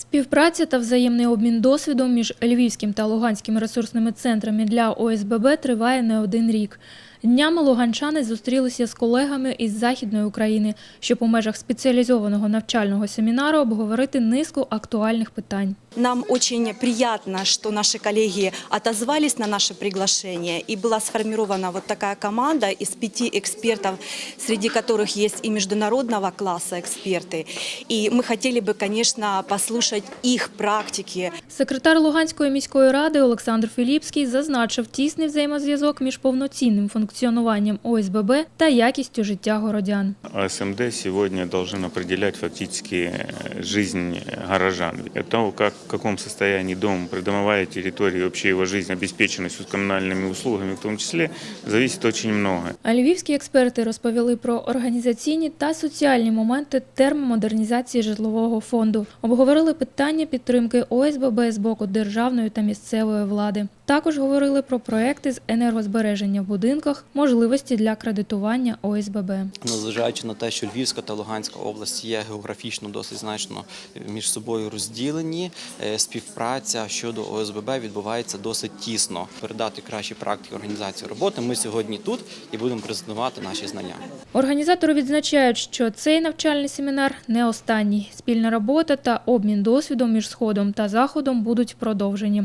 Співпраця та взаємний обмін досвідом між Львівським та Луганським ресурсними центрами для ОСББ триває не один рік. Днями луганчани зустрілися з колегами із Західної України, щоб у межах спеціалізованого навчального семінару обговорити низку актуальних питань. Нам очень приятно, что наши коллеги отозвались на наше приглашение, и была сформирована вот такая команда из пяти экспертов, среди которых есть и международного класса эксперты. И мы хотели бы, конечно, послушать их практики, Секретар Луганської міської ради Олександр Філіпський зазначив тісний взаємозв'язок між повноцінним функціонуванням ОСББ та якістю життя городян. АСМД сегодня должен определять фактически э, жизнь горожан. От того, как, в каком состоянии дом, придомовая территория, вообще его жизнь, обеспеченность коммунальными услугами в том числе, зависит очень много. А львівські експерти розповіли про організаційні та соціальні моменти термомодернізації житлового фонду. Обговорили питання підтримки ОСББ з боку державної та місцевої влади. Також говорили про проекти з енергозбереження в будинках, можливості для кредитування ОСББ. Незважаючи на те, що Львівська та Луганська область є географічно досить значно між собою розділені, е, співпраця щодо ОСББ відбувається досить тісно. Передати кращі практики організації роботи. Ми сьогодні тут і будемо презентувати наші знання. Організатори відзначають, що цей навчальний семінар не останній. Спільна робота та обмін досвідом між сходом та заходом будуть продовжені.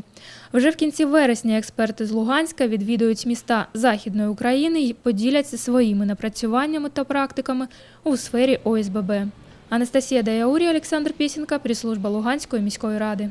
Вже в кінці вересня експерти з Луганська відвідують міста Західної України і поділяться своїми напрацюваннями та практиками у сфері ОСББ. Анастасія Даяурі, Олександр Пісінка, прес-служба Луганської міської ради.